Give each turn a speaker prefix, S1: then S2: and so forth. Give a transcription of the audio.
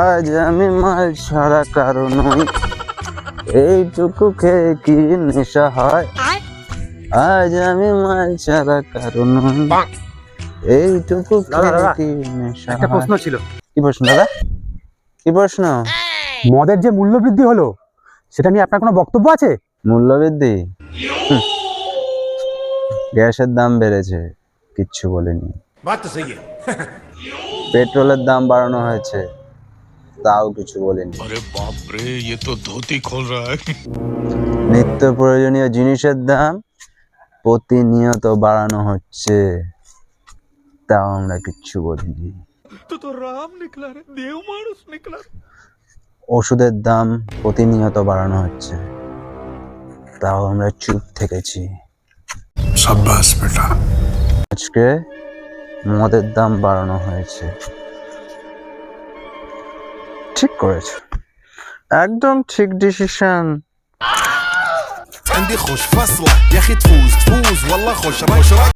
S1: আজ আমি মাল ছাড়া কারও নই। এইটুকু খেয়ে কি নেশা হয়? আজ আমি মাল ছাড়া কারও নই। এইটুকু কি নেশা
S2: একটা প্রশ্ন ছিল।
S1: কি প্রশ্ন দাদা? কি প্রশ্ন?
S2: মদের যে মূল্য বৃদ্ধি হলো সেটা নিয়ে আপনার কোনো বক্তব্য আছে?
S1: মূল্য বৃদ্ধি গ্যাসের দাম বেড়েছে কিচ্ছু বলেনি। পেট্রোলের দাম বাড়ানো হয়েছে তাও কিছু বলেনি।
S3: আরে বাপ রে এ তো ধুতি খোল
S1: নিত্য প্রয়োজনীয় জিনিসের দাম প্রতিনিয়ত বাড়ানো হচ্ছে। তাও আমরা কিছু বলিনি। ওষুধের দাম প্রতিনিয়ত বাড়ানো হচ্ছে। তাও আমরা চুপ থেকেছি। আজকে মদের দাম বাড়ানো হয়েছে। ঠিক করেছে একদম ঠিক ডিসিশন
S4: عندي خوش فصلة يا اخي تفوز تفوز والله خوش خوش